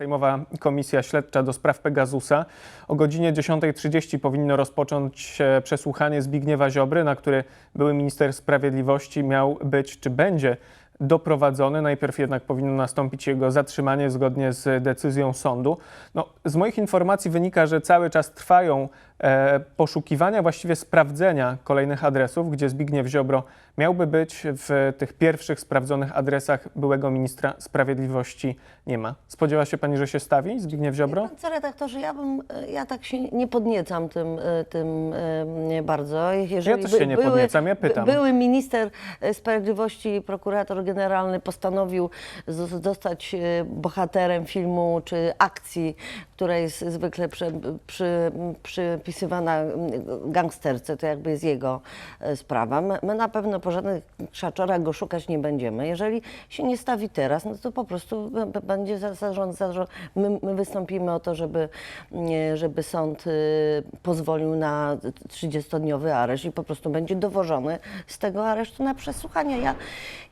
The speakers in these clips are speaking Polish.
Sejmowa Komisja Śledcza do spraw Pegasusa. O godzinie 10.30 powinno rozpocząć się przesłuchanie Zbigniewa Ziobry, na które były minister sprawiedliwości miał być czy będzie doprowadzony. Najpierw jednak powinno nastąpić jego zatrzymanie zgodnie z decyzją sądu. No, z moich informacji wynika, że cały czas trwają poszukiwania, właściwie sprawdzenia kolejnych adresów, gdzie Zbigniew Ziobro miałby być. W tych pierwszych sprawdzonych adresach byłego ministra sprawiedliwości nie ma. Spodziewa się pani, że się stawi Zbigniew Ziobro? Pan Co redaktorze, ja bym, ja tak się nie podniecam tym, e, tym e, bardzo. Jeżeli też się nie podniecam, ja pytam. Były minister e, sprawiedliwości i prokurator generalny postanowił zostać e, bohaterem filmu czy akcji, która jest zwykle przy, przy, przypisywana mm, gangsterce, to jakby jest jego e, sprawa. My, my na pewno po żadnych krzaczorach go szukać nie będziemy. Jeżeli się nie stawi teraz, no to po prostu będzie za- zarząd, zarząd my, my wystąpimy o to, żeby, nie, żeby sąd y, pozwolił na 30-dniowy areszt i po prostu będzie dowożony z tego aresztu na przesłuchanie. Ja,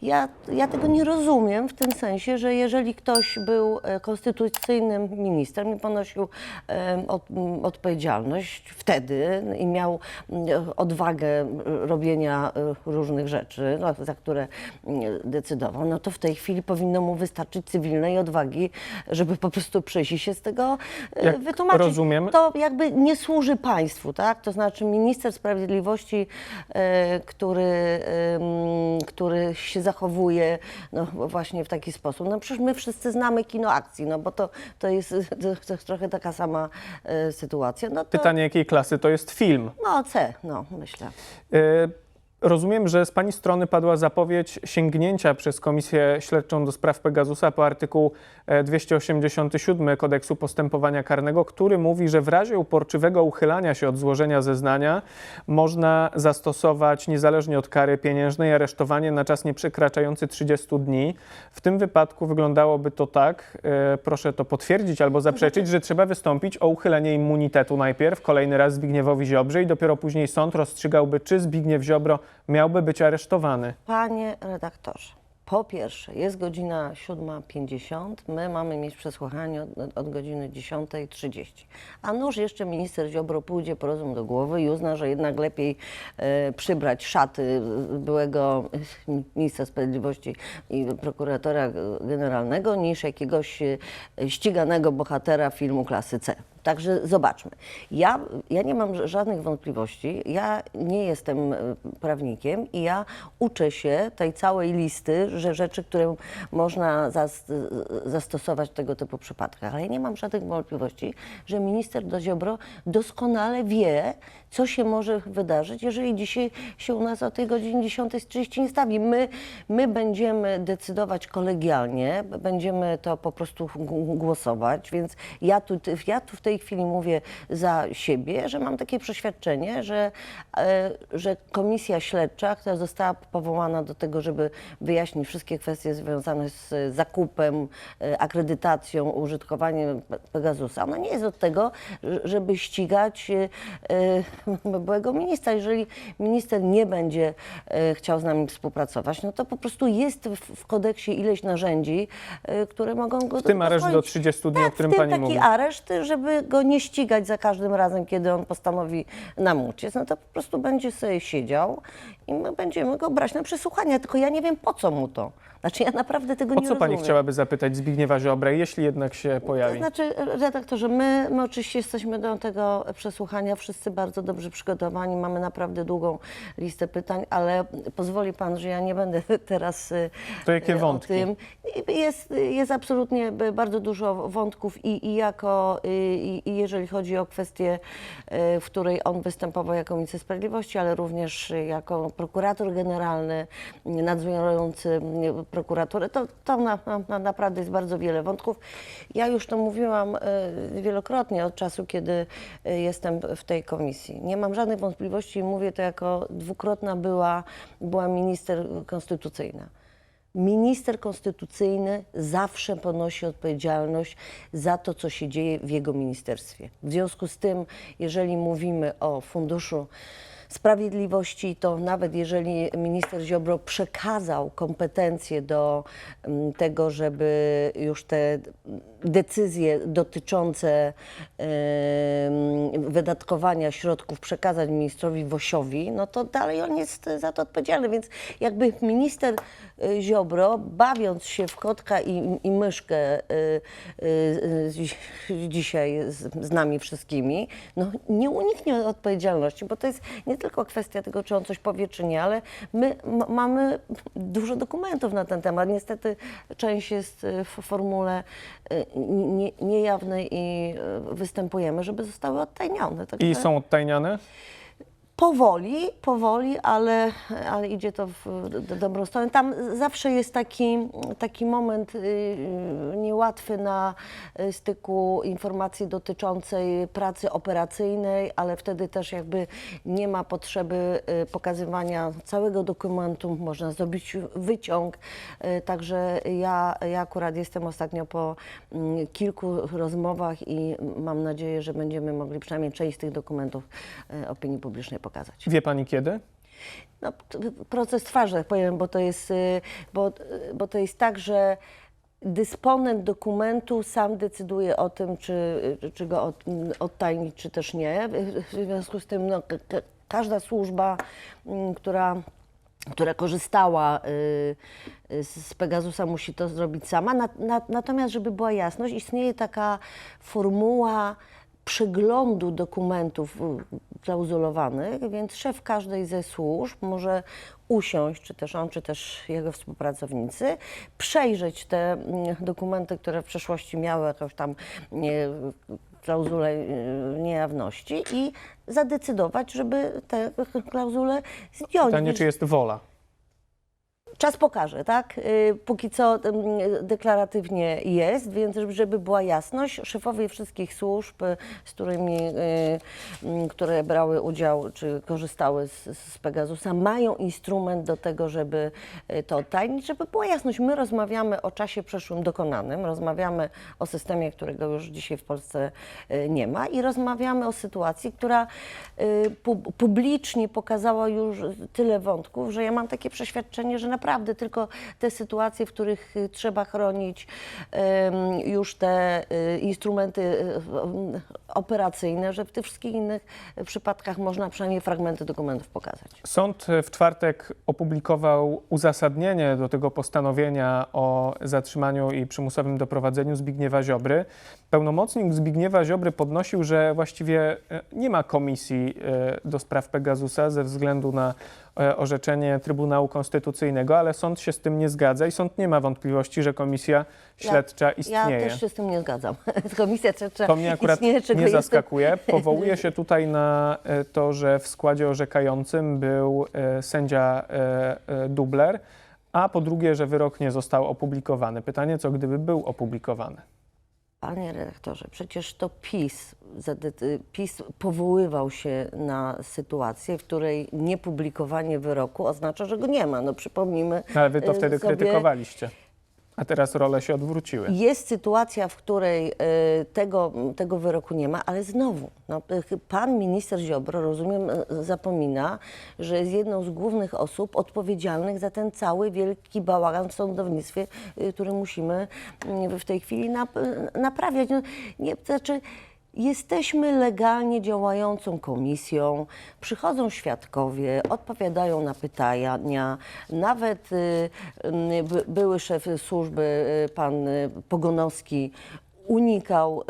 ja, ja tego nie rozumiem w tym sensie, że jeżeli ktoś był e, konstytucyjnym ministrem i ponosił em, od, m, odpowiedzialność wtedy i miał m, odwagę m, robienia e, różnych rzeczy, no, za które m, decydował, no to w tej chwili powinno mu wystarczyć cywilnej odwagi, żeby po prostu przejść i się z tego e, Jak wytłumaczyć. rozumiem- To jakby nie służy państwu, tak? To znaczy minister sprawiedliwości, e, który, który się zachowuje no, właśnie w taki sposób. No przecież my wszyscy znamy kino akcji, no bo to, to, jest, to jest trochę taka sama sytuacja. No to, Pytanie, jakiej klasy to jest film? No C, no myślę. E, Rozumiem, że z Pani strony padła zapowiedź sięgnięcia przez Komisję Śledczą do spraw Pegasusa po artykuł e, 287 Kodeksu Postępowania Karnego, który mówi, że w razie uporczywego uchylania się od złożenia zeznania można zastosować niezależnie od kary pieniężnej aresztowanie na czas nieprzekraczający 30 dni. W tym wypadku wyglądałoby to tak, e, proszę to potwierdzić albo zaprzeczyć, że trzeba wystąpić o uchylenie immunitetu najpierw, kolejny raz Zbigniewowi Ziobrze i dopiero później sąd rozstrzygałby, czy Zbigniew Ziobro miałby być aresztowany. Panie redaktorze, po pierwsze, jest godzina 7.50, my mamy mieć przesłuchanie od, od godziny 10.30. A nuż jeszcze minister Ziobro pójdzie po rozum do głowy i uzna, że jednak lepiej e, przybrać szaty byłego ministra sprawiedliwości i prokuratora generalnego niż jakiegoś e, ściganego bohatera filmu klasy C. Także zobaczmy. Ja, ja nie mam żadnych wątpliwości. Ja nie jestem e, prawnikiem i ja uczę się tej całej listy, że rzeczy, które można zas, zastosować w tego typu przypadkach. Ale ja nie mam żadnych wątpliwości, że minister do Ziobro doskonale wie, co się może wydarzyć, jeżeli dzisiaj się u nas o tej godzinie 10.30 nie stawi. My, my będziemy decydować kolegialnie, będziemy to po prostu głosować, więc ja tu, ja tu w tej chwili mówię za siebie, że mam takie przeświadczenie, że, e, że komisja śledcza, która została powołana do tego, żeby wyjaśnić wszystkie kwestie związane z zakupem, e, akredytacją, użytkowaniem Pe- Pegasusa, ona nie jest od tego, żeby ścigać e, byłego ministra. Jeżeli minister nie będzie e, chciał z nami współpracować, no to po prostu jest w, kodeksie ileś narzędzi, e, które mogą go W tym areszt do pozwolić- 30 dni, o tak, którym w tym Pani taki mówi. areszt, żeby go nie ścigać za każdym razem, kiedy on postanowi nam uciec, no to po prostu będzie sobie siedział i my będziemy go brać na przesłuchanie. Tylko ja nie wiem, po co mu to. Znaczy, ja naprawdę tego O nie co Pani rozumiem. chciałaby zapytać Zbigniewa Ziobrę, jeśli jednak się To pojawi? znaczy, redaktorze, my, my oczywiście jesteśmy do tego przesłuchania wszyscy bardzo dobrze przygotowani. Mamy naprawdę długą listę pytań, ale pozwoli pan, że ja nie będę teraz e, To jakie wątki? o tym. Jest, jest absolutnie bardzo dużo wątków i, i jako, i, i jeżeli chodzi o kwestię, w której on występował jako minister sprawiedliwości, ale również jako prokurator generalny, nadzorujący prokuraturę, to, to na, na, naprawdę jest bardzo wiele wątków. Ja już to mówiłam wielokrotnie od czasu, kiedy jestem w tej komisji. Nie mam żadnych wątpliwości i mówię to jako dwukrotna była, była minister konstytucyjna. Minister konstytucyjny zawsze ponosi odpowiedzialność za to, co się dzieje w jego ministerstwie. W związku z tym, jeżeli mówimy o funduszu Sprawiedliwości, to nawet jeżeli minister Ziobro przekazał kompetencje do mm, tego, żeby już te decyzje dotyczące wydatkowania środków przekazać ministrowi Wosiowi, no to dalej on jest za to odpowiedzialny. Więc jakby minister y, Ziobro, bawiąc się w kotka i, i myszkę y, y, dzisiaj z, z nami wszystkimi, no nie uniknie odpowiedzialności, bo to jest nie tylko kwestia tego, czy on coś powie, czy nie, ale my mamy dużo dokumentów na ten temat. Niestety część jest w formule nie- i y, występujemy, żeby zostały odtajnione. I są odtajniane? Powoli, powoli, ale, ale idzie to w do- dobrą stronę. Tam zawsze jest taki, taki moment y, y, niełatwy na y, styku informacji dotyczącej pracy operacyjnej, ale wtedy też jakby nie ma potrzeby pokazywania całego dokumentu, można zrobić wyciąg. Także ja, ja akurat jestem ostatnio po mm, kilku rozmowach i mam nadzieję, że będziemy mogli przynajmniej część z tych dokumentów opinii publicznej pokazać. Wie pani kiedy? No, proces trwa, że tak powiem, bo to jest, y, bo, bo to jest tak, że dysponent dokumentu sam decyduje o tym, czy, czy go od, odtajnić, czy też nie. W związku z tym no, ka- ka- każda służba, mm, która która korzystała y, y, z Pegasusa, musi to zrobić sama. Na, na, natomiast, żeby była jasność, istnieje taka formuła przeglądu dokumentów y, klauzulowanych, więc szef każdej ze służb może usiąść, czy też on, czy też jego współpracownicy, przejrzeć te mm, dokumenty, które w przeszłości miały jakąś tam klauzulę y, niejawności i zadecydować, żeby te klauzule zdjąć. Pytanie, czy jest wola? Czas pokaże, tak? Y, Póki co mm, deklaratywnie jest, więc żeby- była jasność, szefowie wszystkich służb, y, z którymi, y, mm, które brały udział czy korzystały z, z Pegasusa, mają instrument do tego, żeby to odtajnić, żeby była jasność. My rozmawiamy o czasie przeszłym dokonanym, rozmawiamy o systemie, którego już dzisiaj w Polsce nie ma i rozmawiamy o sytuacji, która pu- publicznie pokazała już tyle wątków, że ja mam takie przeświadczenie, że naprawdę tylko te sytuacje, w których y, trzeba chronić już te y, instrumenty y, operacyjne, że w tych wszystkich innych przypadkach można przynajmniej fragmenty dokumentów pokazać. Sąd w czwartek opublikował uzasadnienie do tego postanowienia o zatrzymaniu i przymusowym doprowadzeniu Zbigniewa Ziobry. Pełnomocnik Zbigniewa Ziobry podnosił, że właściwie nie ma komisji do spraw Pegasusa ze względu na orzeczenie Trybunału Konstytucyjnego, ale sąd się z tym nie zgadza i sąd nie ma wątpliwości, że komisja śledcza istnieje. Ja też się z tym nie zgadzam. Komisja śledcza To mnie akurat istnieje, nie jestem- zaskakuje. Powołuje się tutaj na e, to, że w składzie orzekającym był e, sędzia e, e, Dubler, a po drugie, że wyrok nie został opublikowany. Pytanie, co gdyby był opublikowany? Panie redaktorze, przecież to PiS, PiS powoływał się na sytuację, w której niepublikowanie wyroku oznacza, że go nie ma. No przypomnijmy. No, Ale wy to y, wtedy sobie- krytykowaliście. A teraz role się odwróciły. Jest sytuacja, w której y, tego, tego wyroku nie ma, ale znowu, no, pan minister Ziobro, rozumiem, y, zapomina, że jest jedną z głównych osób odpowiedzialnych za ten cały wielki bałagan w sądownictwie, y, który musimy w tej chwili nap, naprawiać. No, nie, znaczy, Jesteśmy legalnie działającą komisją, przychodzą świadkowie, odpowiadają na pytania. Nawet y, by- były szef służby, y, pan y, Pogonowski, unikał y,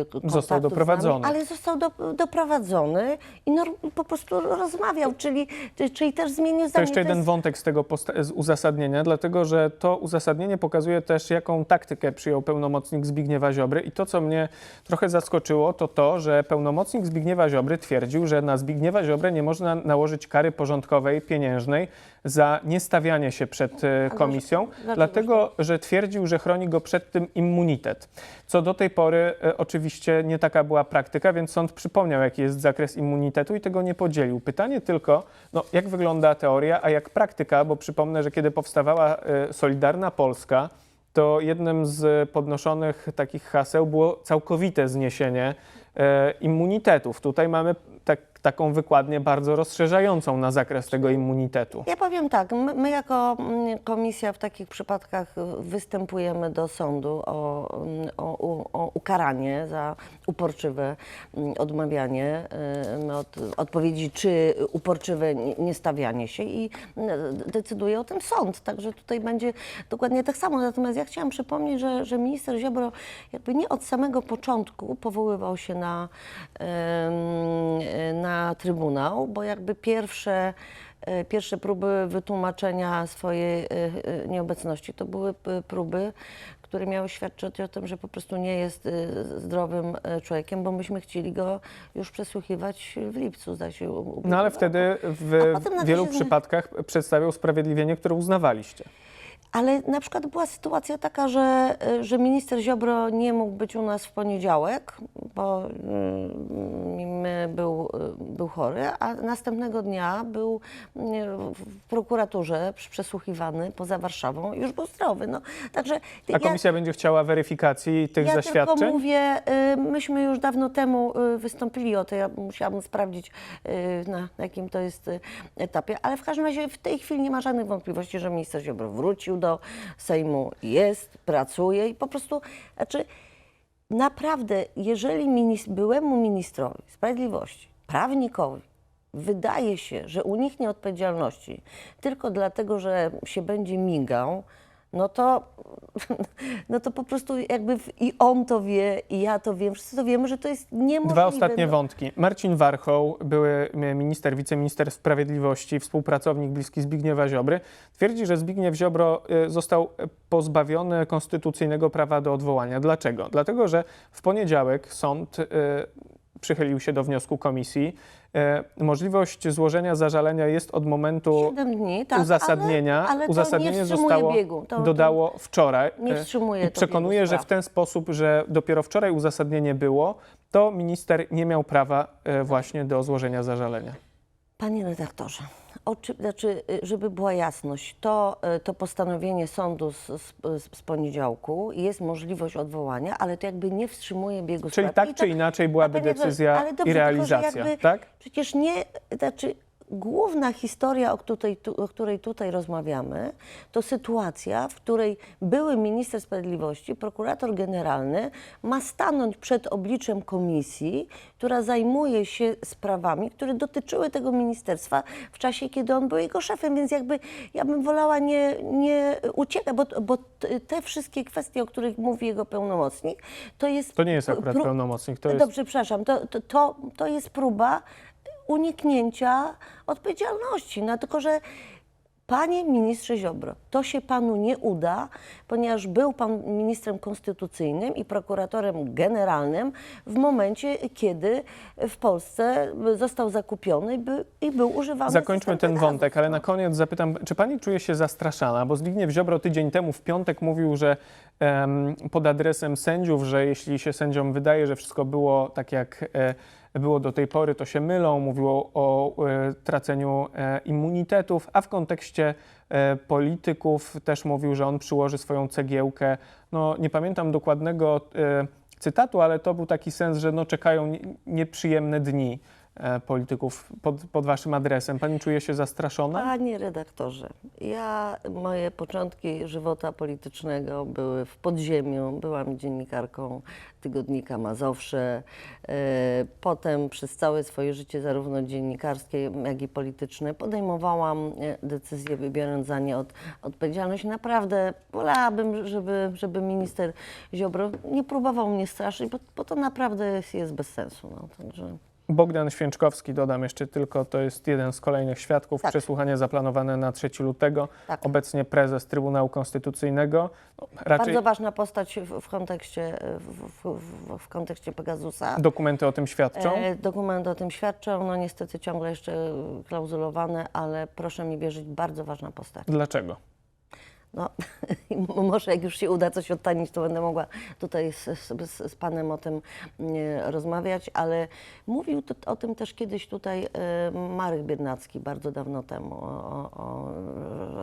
y, kontaktów Został z nami, doprowadzony. ale został do, doprowadzony i norm- po prostu rozmawiał, czyli, czyli też zmienił To zdanie. jeszcze jeden wątek z tego z uzasadnienia, dlatego że to uzasadnienie pokazuje też, jaką taktykę przyjął pełnomocnik Zbigniewa Ziobry. I to, co mnie trochę zaskoczyło, to to, że pełnomocnik Zbigniewa Ziobry twierdził, że na Zbigniewa Ziobrę nie można nałożyć kary porządkowej, pieniężnej za niestawianie się przed e, komisją, dlatego że twierdził, że chroni go przed tym immunitet. Co do tej pory e, oczywiście nie taka była praktyka, więc sąd przypomniał, jaki jest zakres immunitetu i tego nie podzielił. Pytanie tylko, no, jak wygląda teoria, a jak praktyka, bo przypomnę, że kiedy powstawała e, Solidarna Polska, to jednym z podnoszonych takich haseł było całkowite zniesienie e, immunitetów. Tutaj mamy tak, taką wykładnię bardzo rozszerzającą na zakres tego immunitetu. Ja powiem tak, my, my jako mm, komisja w takich przypadkach występujemy do sądu o, mm, o, o, ukaranie za uporczywe mm, odmawianie y, od, odpowiedzi czy uporczywe nie- niestawianie się i decyduje o tym sąd. Także tutaj będzie dokładnie tak samo. Natomiast ja chciałam przypomnieć, że, że minister Ziobro jakby nie od samego początku powoływał się na, em, na Trybunał, bo jakby pierwsze e, pierwsze próby wytłumaczenia swojej e, e, nieobecności to były próby, które miały świadczyć o tym, że po prostu nie jest zdrowym człowiekiem, bo myśmy chcieli go już przesłuchiwać w lipcu, zdaje się. No ale wtedy w wielu przypadkach przedstawiał usprawiedliwienie, które uznawaliście. Ale na przykład była sytuacja taka, że, że minister Ziobro nie mógł być u nas w poniedziałek, bo mm, był, y, był chory, a następnego dnia był w prokuraturze przesłuchiwany poza Warszawą i już był zdrowy. No, także A komisja będzie chciała weryfikacji tych ja zaświadczeń? tylko mówię, y, myśmy już dawno temu y, wystąpili o to, ja musiałabym sprawdzić y, na, jakim to jest etapie, ale w każdym razie w tej chwili nie ma żadnych wątpliwości, że minister Ziobro wrócił do Sejmu, jest, pracuje i po prostu, znaczy naprawdę, jeżeli minis- byłemu ministrowi sprawiedliwości, prawnikowi, wydaje się, że uniknie odpowiedzialności tylko dlatego, że się będzie migał, no to, no to po prostu jakby i on to wie, i ja to wiem, wszyscy to wiemy, że to jest niemożliwe. Dwa ostatnie no. wątki. Marcin Warchoł, były minister, wiceminister sprawiedliwości, współpracownik bliski Zbigniewa Ziobry, twierdzi, że Zbigniew Ziobro y, został pozbawiony konstytucyjnego prawa do odwołania. Dlaczego? Dlatego, że w poniedziałek sąd y, przychylił się do wniosku komisji. Y, Możliwość złożenia zażalenia jest od momentu dni, tak, uzasadnienia. ale, ale to uzasadnienie zostało biegu. To, dodało wczoraj. nie y, wstrzymuje I przekonuje, że w ten sposób, że dopiero wczoraj uzasadnienie było, to minister nie miał prawa e, właśnie do złożenia zażalenia. Panie redaktorze, oczy, znaczy, y, żeby była jasność, to, y, to postanowienie sądu z, z, z poniedziałku jest możliwość odwołania, ale to jakby nie wstrzymuje biegu Czyli sprawy. tak I czy inaczej byłaby decyzja ale dobrze, i realizacja, tak? Przecież nie, znaczy główna historia, o której, tu, o której tutaj rozmawiamy, to sytuacja, w której były minister sprawiedliwości, prokurator generalny ma stanąć przed obliczem komisji, która zajmuje się sprawami, które dotyczyły tego ministerstwa w czasie, kiedy on był jego szefem, więc jakby ja bym wolała nie, nie uciekać, bo, bo te wszystkie kwestie, o których mówi jego pełnomocnik, to jest... To nie jest akurat pełnomocnik, to jest Dobrze, przepraszam, to, to, to, to jest próba uniknięcia odpowiedzialności. No tylko, że Panie ministrze Ziobro, to się panu nie uda, ponieważ był pan ministrem konstytucyjnym i prokuratorem generalnym w momencie, kiedy w Polsce został zakupiony i by- i był używany Zakończmy ten wątek, ale na koniec zapytam, czy pani czuje się zastraszana? Bo Zbigniew Ziobro tydzień temu w piątek mówił, że em, pod adresem sędziów, że jeśli się sędziom wydaje, że wszystko było tak jak e, było do tej pory, to się mylą. Mówił o, e, traceniu e, immunitetów, a w kontekście e, polityków też mówił, że on przyłoży swoją cegiełkę. No, nie pamiętam dokładnego cytatu, ale to był taki sens, że no, czekają nie- nieprzyjemne dni polityków pod, pod waszym adresem. Pani czuje się zastraszona? Panie redaktorze, ja moje początki żywota politycznego były w podziemiu. Byłam dziennikarką tygodnika Mazowsze. E, Potem przez całe swoje życie, zarówno dziennikarskie, jak i polityczne, podejmowałam e, decyzje, wybierając za nie od, odpowiedzialność. Naprawdę wolałabym, żeby, żeby minister Ziobro nie próbował mnie straszyć, bo, bo to naprawdę jest, jest bez sensu. No, także... Bogdan Święczkowski, dodam jeszcze tylko, to jest jeden z kolejnych świadków. Tak. Przesłuchanie zaplanowane na 3 lutego. Tak. Obecnie prezes Trybunału Konstytucyjnego. No, raczej Bardzo ważna postać w, w, kontekście, w, w, w, w kontekście Pegasusa. dokumenty o tym świadczą. E, dokumenty o tym świadczą, no niestety ciągle jeszcze klauzulowane, ale proszę mi wierzyć, bardzo ważna postać. Dlaczego? No, może jak już się uda coś odtanić, to będę mogła tutaj z, z, z panem o tym rozmawiać, ale mówił to, o tym też kiedyś tutaj e, Marek Biernacki bardzo dawno temu, o, o,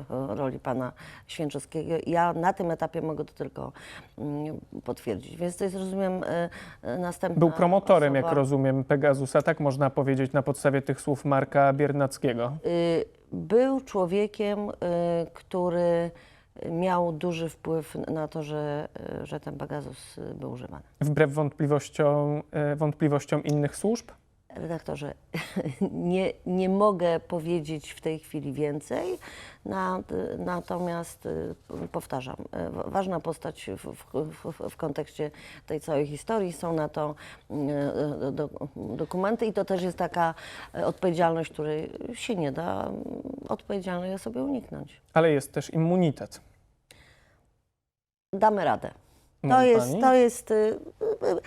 o roli pana Święczowskiego. Ja na tym etapie mogę to tylko mm, potwierdzić, więc to jest, rozumiem, e, e, następna Był promotorem, jak osoba. rozumiem, Pegasusa, tak można powiedzieć na podstawie tych słów Marka Biernackiego. Y, Był człowiekiem, y, który miał duży wpływ na to, że, y, że ten Pegasus y, był używany. Wbrew wątpliwościom, e, wątpliwościom innych służb? Redaktorze, nie, nie mogę powiedzieć w tej chwili więcej, na, natomiast y, powtarzam, y, wa- ważna postać w, w, w, kontekście tej całej historii, są na to y, do, dokumenty i to też jest taka odpowiedzialność, której się nie da y, odpowiedzialnej osobie uniknąć. Ale jest też immunitet. Damy radę. To Mówi jest, pani? to jest. y, y,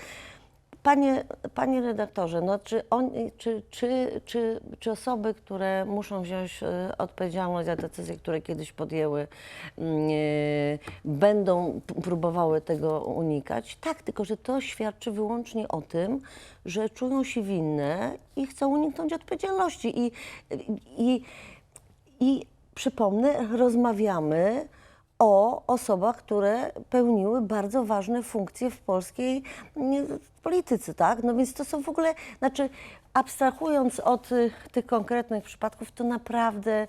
Panie, panie redaktorze, no czy, on, czy, czy, czy, czy osoby, które muszą wziąć y, odpowiedzialność za decyzje, które kiedyś podjęły, mm, y, będą próbowały tego unikać? Tak, tylko że to świadczy wyłącznie o tym, że czują się winne i chcą uniknąć odpowiedzialności. I, i, i przypomnę, rozmawiamy o osobach, które pełniły bardzo ważne funkcje w polskiej mm, polityce, tak? No więc to są w ogóle, znaczy abstrahując od y, tych konkretnych przypadków, to naprawdę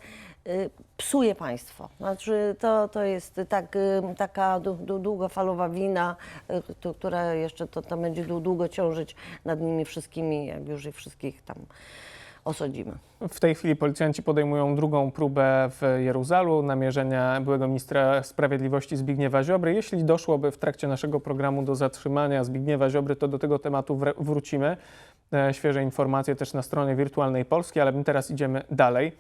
y, psuje państwo. Znaczy to, to jest tak, y, taka dłu- dłu- długofalowa wina, która jeszcze to, to będzie dłu- długo ciążyć nad nimi wszystkimi, jak już ich wszystkich tam W tej chwili policjanci podejmują drugą próbę w Jeruzalu namierzenia byłego ministra sprawiedliwości Zbigniewa Ziobry. Jeśli doszłoby w trakcie naszego programu do zatrzymania Zbigniewa Ziobry, to do tego tematu wr- wrócimy. E, Świeże informacje też na stronie wirtualnej Polski, ale my teraz idziemy dalej.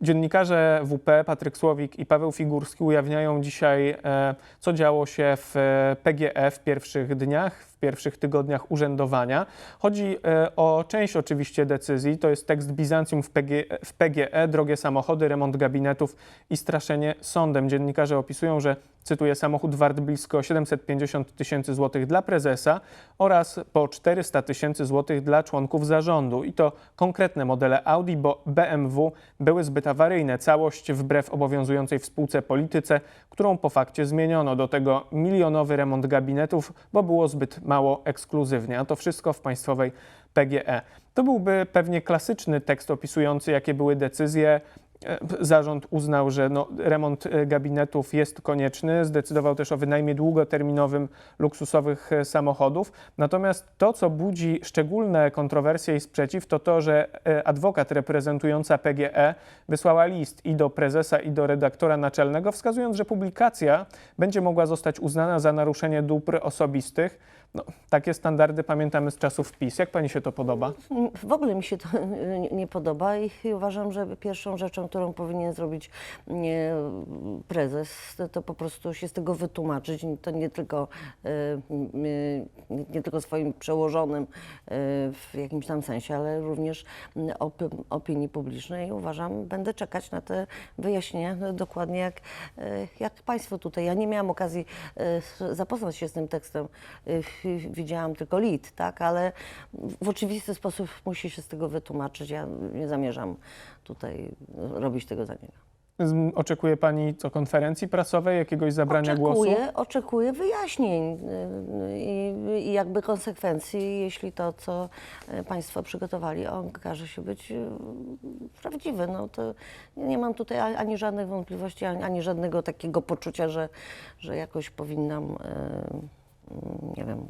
Dziennikarze WP Patryk Słowik i Paweł Figurski ujawniają dzisiaj, e, co działo się w PGE w pierwszych dniach, w pierwszych tygodniach urzędowania. Chodzi e, o część oczywiście decyzji, to jest tekst Bizancjum w PGE, w PGE, drogie samochody, remont gabinetów i straszenie sądem. Dziennikarze opisują, że cytuję, samochód wart blisko 750 tysięcy złotych dla prezesa oraz po 400 tysięcy złotych dla członków zarządu. I to konkretne modele Audi, bo BMW były zbyt awaryjne. Całość wbrew obowiązującej w spółce polityce, którą po fakcie zmieniono. Do tego milionowy remont gabinetów, bo było zbyt mało ekskluzywnie. A to wszystko w państwowej PGE. To byłby pewnie klasyczny tekst opisujący, jakie były decyzje. E, Zarząd uznał, że no, remont e, gabinetów jest konieczny. Zdecydował też o wynajmie długoterminowym luksusowych e, samochodów. Natomiast to, co budzi szczególne kontrowersje i sprzeciw, to to, że adwokat reprezentująca PGE wysłała list i do prezesa, i do redaktora naczelnego, wskazując, że publikacja będzie mogła zostać uznana za naruszenie dóbr osobistych. No, takie standardy pamiętamy z czasów PiS. Jak pani się to podoba? W ogóle mi się to nie- podoba i uważam, że pierwszą rzeczą, którą powinien zrobić prezes, to, po prostu się z tego wytłumaczyć. To nie tylko, e, nie, tylko swoim przełożonym e, w jakimś tam sensie, ale również opi- opinii publicznej. Uważam, będę czekać na te wyjaśnienia no, dokładnie jak, e, jak Państwo tutaj. Ja nie miałam okazji zapoznać się z tym tekstem. E, Widziałam tylko lit, tak, ale w oczywisty sposób musi się z tego wytłumaczyć. Ja nie zamierzam tutaj robić tego za niego. Oczekuje pani co konferencji prasowej, jakiegoś zabrania głosu? Oczekuję, oczekuję wyjaśnień y, i, i jakby konsekwencji, jeśli to, co y, Państwo przygotowali, okaże się być y, prawdziwe. No to nie mam tutaj ani żadnych wątpliwości, ani, ani żadnego takiego poczucia, że, że jakoś powinnam, y, y, nie wiem,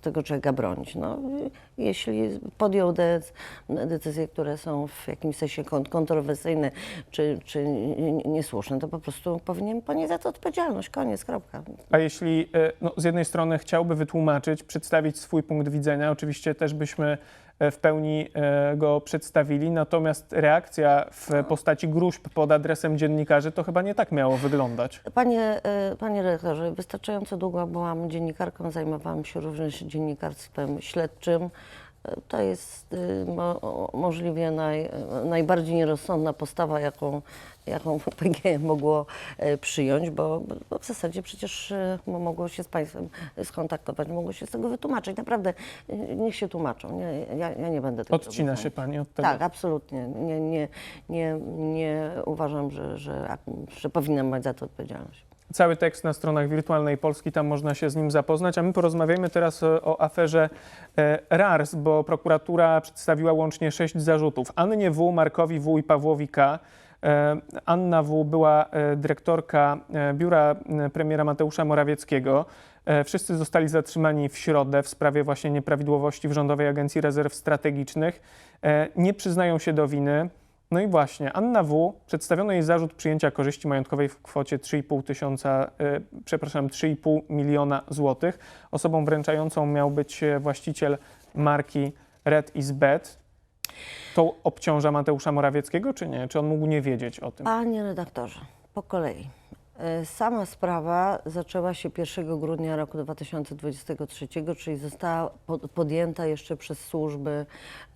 tego człowieka bronić. No, jeśli podjął dec- decyzje, które są w jakimś sensie kon- kontrowersyjne czy, czy niesłuszne, to po prostu powinien ponieść za to odpowiedzialność. Koniec, kropka. A jeśli e, no, z jednej strony chciałby wytłumaczyć, przedstawić swój punkt widzenia, oczywiście też byśmy w pełni e, go przedstawili, natomiast reakcja w postaci gruźb pod adresem dziennikarzy to chyba nie tak miało wyglądać. Panie, e, panie redaktorze, wystarczająco długo byłam dziennikarką, zajmowałam się również dziennikarstwem śledczym. To jest mo, możliwie naj, najbardziej nierozsądna postawa, jaką, jaką PGE mogło e, przyjąć, bo, bo w zasadzie przecież e, mo- mogło się z Państwem skontaktować, mogło się z tego wytłumaczyć. Naprawdę niech się tłumaczą. Nie, ja, ja nie będę tego Odcina się pani od tego? Tak, absolutnie. Nie, nie, nie, nie uważam, że, że, że powinnam mieć za to odpowiedzialność. Cały tekst na stronach Wirtualnej Polski, tam można się z nim zapoznać. A my porozmawiajmy teraz e, o aferze e, RARS, bo prokuratura przedstawiła łącznie sześć zarzutów. Annie W., Markowi W. i Pawłowi K. E, Anna W. była e, dyrektorka e, biura premiera Mateusza Morawieckiego. Wszyscy zostali zatrzymani w środę w sprawie właśnie nieprawidłowości w Rządowej Agencji Rezerw Strategicznych. Nie przyznają się do winy. No i właśnie, Anna W. przedstawiono jej zarzut przyjęcia korzyści majątkowej w kwocie 3,5 tysiąca, przepraszam, 3,5 miliona złotych. Osobą wręczającą miał być właściciel marki Red is Bad. To obciąża Mateusza Morawieckiego, czy nie? Czy on mógł nie wiedzieć o tym? Panie redaktorze, po kolei. E, Sama sprawa zaczęła się 1 grudnia roku 2023, czyli została po- podjęta jeszcze przez służby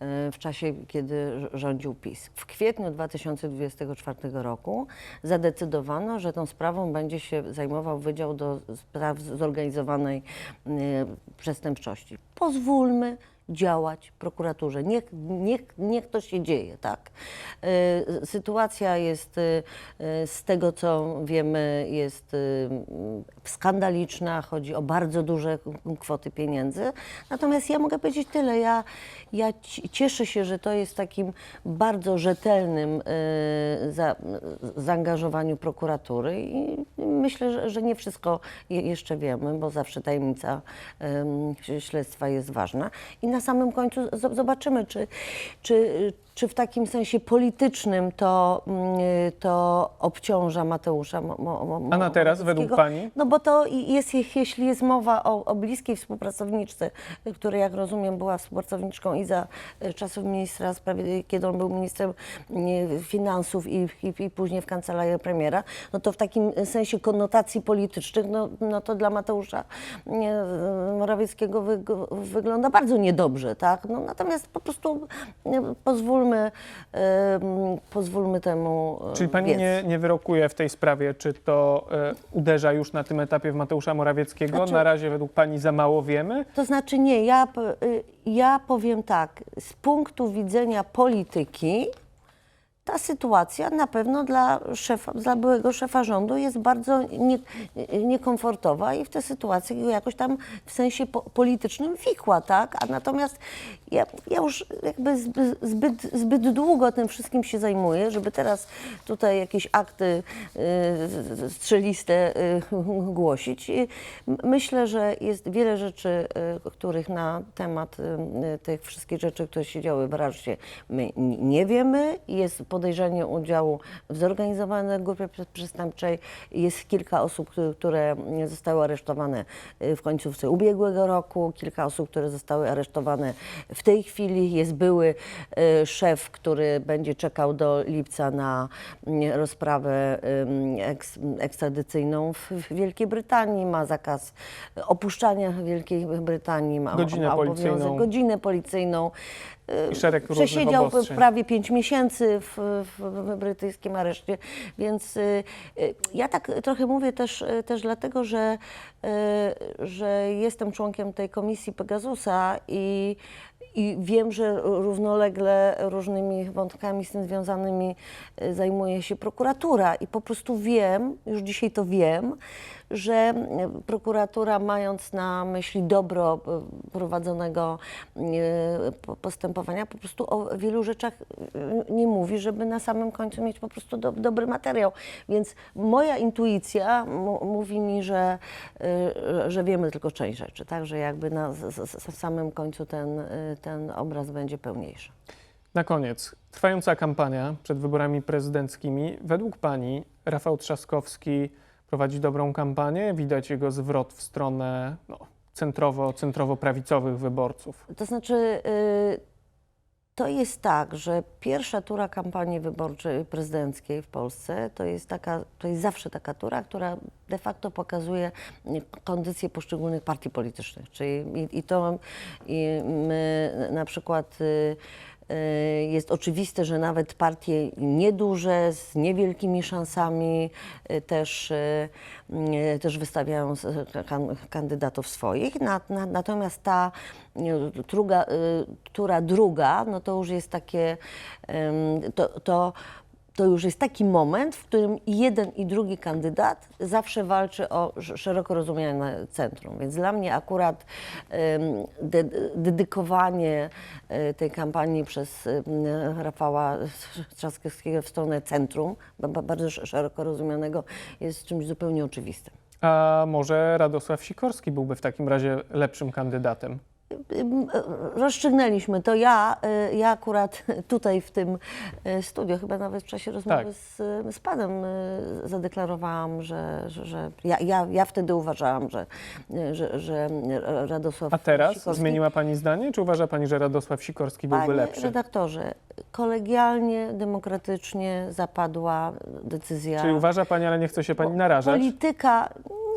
e, w czasie, kiedy rz- rządził PiS. W kwietniu 2024 roku zadecydowano, że tą sprawą będzie się zajmował Wydział do Spraw Zorganizowanej e, Przestępczości. Pozwólmy działać prokuraturze. Niech, niech, niech to się dzieje, tak? E, Sytuacja jest, e, e, z tego co wiemy, jest skandaliczna, chodzi o bardzo duże kwoty pieniędzy. Natomiast ja mogę powiedzieć tyle, ja, ja ci- cieszę się, że to jest takim bardzo rzetelnym e, za, zaangażowaniu prokuratury i myślę, że, że nie wszystko je, jeszcze wiemy, bo zawsze tajemnica em, śledztwa jest ważna. I na samym końcu zobaczymy, czy, czy, czy w takim sensie politycznym to, mm, to obciąża Mateusza Mo, Mo, Mo, A na teraz, według pani? No bo to jest, jeśli jest mowa o, o bliskiej współpracowniczce, która jak rozumiem była współpracowniczką i za e, czasów ministra sprawiedliwości, kiedy on był ministrem nie, finansów i, i, i później w kancelarii premiera, no to w takim sensie konotacji politycznych, no, no to dla Mateusza Morawieckiego wy, wygląda bardzo niedobrze, tak? No, natomiast po prostu nie, pozwólmy, pozwólmy temu Czyli pani biec. nie, nie wyrokuje w tej sprawie, czy to e, uderza już na tym etapie w Mateusza Morawieckiego? Znaczy- Na razie według pani za mało wiemy? To znaczy nie, ja, y, ja powiem tak, z punktu widzenia polityki ta sytuacja na pewno dla, szefa, dla byłego szefa rządu jest bardzo nie, niekomfortowa i w tę sytuację go jakoś tam w sensie po, politycznym wikła, tak? A natomiast ja, ja już jakby zbyt, zbyt, długo tym wszystkim się zajmuję, żeby teraz tutaj jakieś akty y, strzeliste y, głosić. I myślę, że jest wiele rzeczy, y, których na temat y, tych wszystkich rzeczy, które się działy w Rarsie, my nie wiemy. Jest podejrzenie udziału w zorganizowanej grupie prze- przestępczej. Jest kilka osób, które, zostały aresztowane y, w końcówce ubiegłego roku, kilka osób, które zostały aresztowane w tej chwili. Jest były y, szef, który będzie czekał do lipca na mm, rozprawę eks, ekstradycyjną w, Wielkiej Brytanii, ma zakaz opuszczania Wielkiej Brytanii, ma Godzinę ma policyjną. obowiązek godzinę policyjną. I szereg Przesiedział obostrzeń. prawie 5 miesięcy w, w, brytyjskim areszcie, więc y, y, ja tak trochę mówię też, y, też dlatego, że, y, że jestem członkiem tej komisji Pegasusa i, i wiem, że równolegle różnymi wątkami z tym związanymi y, zajmuje się prokuratura i po prostu wiem, już dzisiaj to wiem, że y, prokuratura mając na myśli dobro y, prowadzonego po- postępowania po prostu o wielu rzeczach y, nie mówi, żeby na samym końcu mieć po prostu do, dobry materiał. Więc moja intuicja mówi mi, że, że wiemy tylko część rzeczy, tak, że jakby na samym końcu ten, ten obraz będzie pełniejszy. Na koniec, trwająca kampania przed wyborami prezydenckimi. Według Pani Rafał Trzaskowski prowadzi dobrą kampanię? Widać jego zwrot w stronę no, centrowo, centrowo-prawicowych wyborców. To znaczy, y, To jest tak, że pierwsza tura kampanii wyborczej prezydenckiej w Polsce to jest, taka, to jest zawsze taka tura, która de facto pokazuje kondycję poszczególnych partii politycznych. Czyli i, i to i my na przykład y, jest oczywiste, że nawet partie nieduże, z niewielkimi szansami y, też, y, y, też wystawiają kandydatów swoich. Na, na, natomiast ta y, druga, y, tura druga, no to już jest takie, to, to, to już jest taki moment, w którym jeden i drugi kandydat zawsze walczy o sz- szeroko rozumiane centrum. Więc dla mnie akurat dedykowanie y, tej kampanii przez Rafała Trzaskowskiego w stronę centrum, ba- ba- bardzo sz- szeroko rozumianego, jest czymś zupełnie oczywistym. A może Radosław Sikorski byłby w takim razie lepszym kandydatem? Ym, e, Rozstrzygnęliśmy to. Ja, y, ja akurat tutaj w tym y, studiu, chyba nawet w czasie rozmowy Tak. z, z panem y, zadeklarowałam, że, że, że ja, ja, ja wtedy uważałam, że, y, że, że Radosław A teraz Sikorski, zmieniła Pani zdanie? Czy uważa Pani, że Radosław Sikorski byłby Panie lepszy? redaktorze, kolegialnie, demokratycznie zapadła decyzja. Czyli uważa Pani, ale nie chce się Pani narażać? Polityka,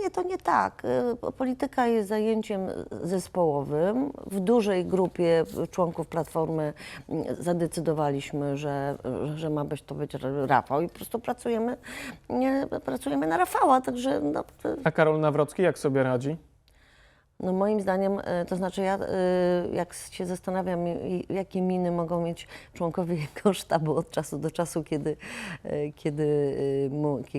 nie, to nie tak. Y, Polityka jest zajęciem zespołowym. W dużej grupie członków Platformy mm, zadecydowaliśmy, że, że ma być to być Rafał i po prostu pracujemy, nie, pracujemy na Rafała, także no, A Karol Nawrocki jak sobie radzi? No moim zdaniem, e, to znaczy ja e, jak się zastanawiam, jakie miny mogą mieć członkowie jego sztabu od czasu do czasu, kiedy, e, kiedy,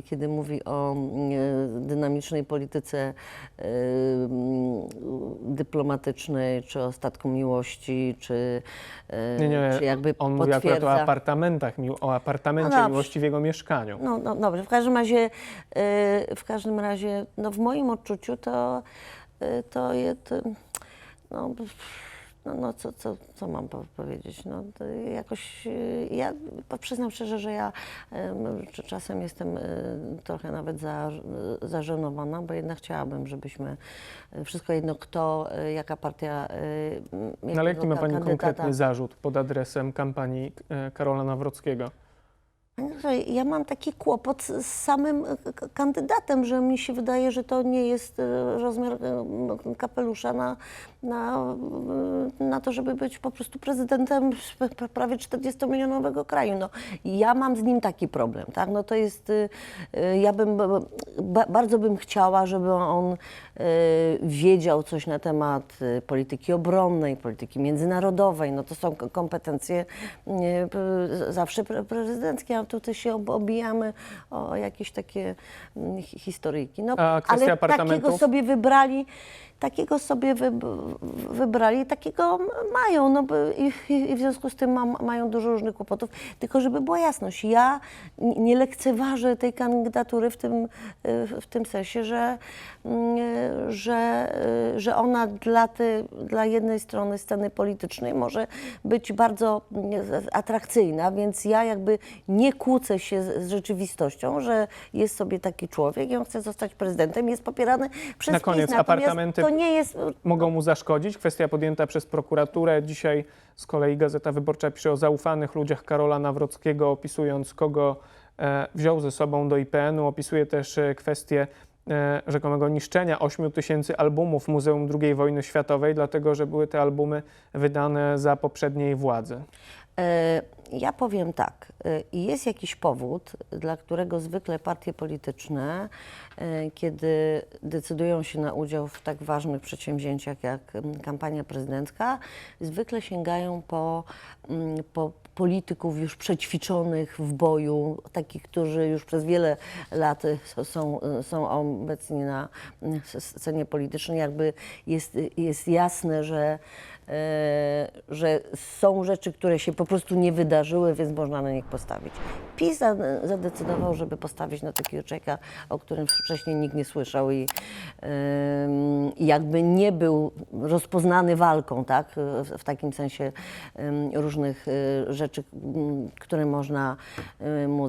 kiedy mówi o mm, dynamicznej polityce mm, dyplomatycznej, czy o statku miłości, czy, Nie, nie, czy jakby on mówi akurat o potwierdza... apartamentach, o apartamencie No miłości w jego mieszkaniu. No, no dobrze, w każdym razie, w każdym razie, no w moim odczuciu to, to jest, y, no, no, no co, co, co mam po- powiedzieć, no to jakoś, y, ja przyznam szczerze, że ja y, czasem jestem y, trochę nawet za, zażenowana, bo jednak chciałabym, żebyśmy, y, wszystko jedno kto, y, jaka partia, y, No, ale jaki ma Pani kandydata- konkretny zarzut pod adresem kampanii Karola Nawrockiego? Ja mam taki kłopot z samym e, kandydatem, że mi się wydaje, że to nie jest e, rozmiar e, kapelusza na, na, na to, żeby być po prostu prezydentem prawie 40-milionowego kraju. No, ja mam z nim taki problem. Tak? No, to jest, ja bym, bardzo bym chciała, żeby on wiedział coś na temat polityki obronnej, polityki międzynarodowej. No, to są kompetencje zawsze pre- prezydenckie, tutaj się ob- obijamy o jakieś takie mm, hi- historyjki. No, A kwestia ale takiego sobie wybrali, takiego sobie wy, wybrali, takiego mają, no, i, w związku z tym ma, mają dużo różnych kłopotów. Tylko żeby była jasność, ja nie lekceważę tej kandydatury w tym, w tym sensie, że, mm, że, że ona dla, ty, dla jednej strony sceny politycznej może być bardzo mm, atrakcyjna, więc ja jakby nie kłócę się z, z rzeczywistością, że jest sobie taki człowiek i on chce zostać prezydentem, jest popierany przez Na koniec, apartamenty- To nie jest Mogą mu zaszkodzić? Kwestia podjęta przez prokuraturę. Dzisiaj z kolei Gazeta Wyborcza pisze o zaufanych ludziach Karola Nawrockiego, opisując kogo e, wziął ze sobą do IPN-u. Opisuje też e, kwestię e, rzekomego niszczenia 8 tysięcy albumów Muzeum II wojny światowej, dlatego że były te albumy wydane za poprzedniej władzy. E, Ja powiem tak, e, jest jakiś powód, dla którego zwykle partie polityczne, e, kiedy decydują się na udział w tak ważnych przedsięwzięciach jak mm, kampania prezydencka, zwykle sięgają po, mm, po polityków już przećwiczonych w boju, takich, którzy już przez wiele lat są, są obecni na mm, scenie politycznej. Jakby jest, jest jasne, że że są rzeczy, które się po prostu nie wydarzyły, więc można na nich postawić. PiS za- zadecydował, żeby postawić na takiego człowieka, o którym wcześniej nikt nie słyszał i jakby nie był rozpoznany walką, tak, w, takim sensie różnych e, rzeczy, które można e, mu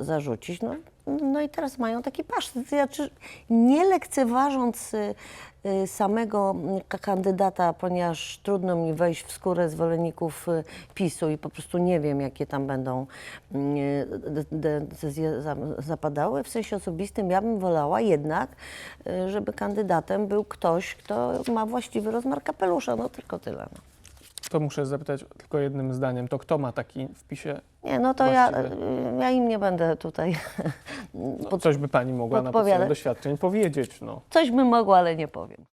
zarzucić. No, No i teraz mają taki pasztet. Znaczy, nie lekceważąc y, y, samego mm, ka- kandydata, ponieważ trudno mi wejść w skórę zwolenników y, PiSu i po prostu nie wiem, jakie tam będą mm, de- decyzje za- zapadały. W sensie osobistym ja bym wolała jednak, żeby kandydatem był ktoś, kto ma właściwy rozmiar kapelusza. No tylko tyle. No. To muszę zapytać tylko jednym zdaniem. To kto ma taki w PiSie? Nie, no to ja, Właściwy. y, ja im nie będę tutaj. No, coś by pani mogła na podpowiadać. podstawie doświadczeń powiedzieć. No. Coś bym mogła, ale nie powiem.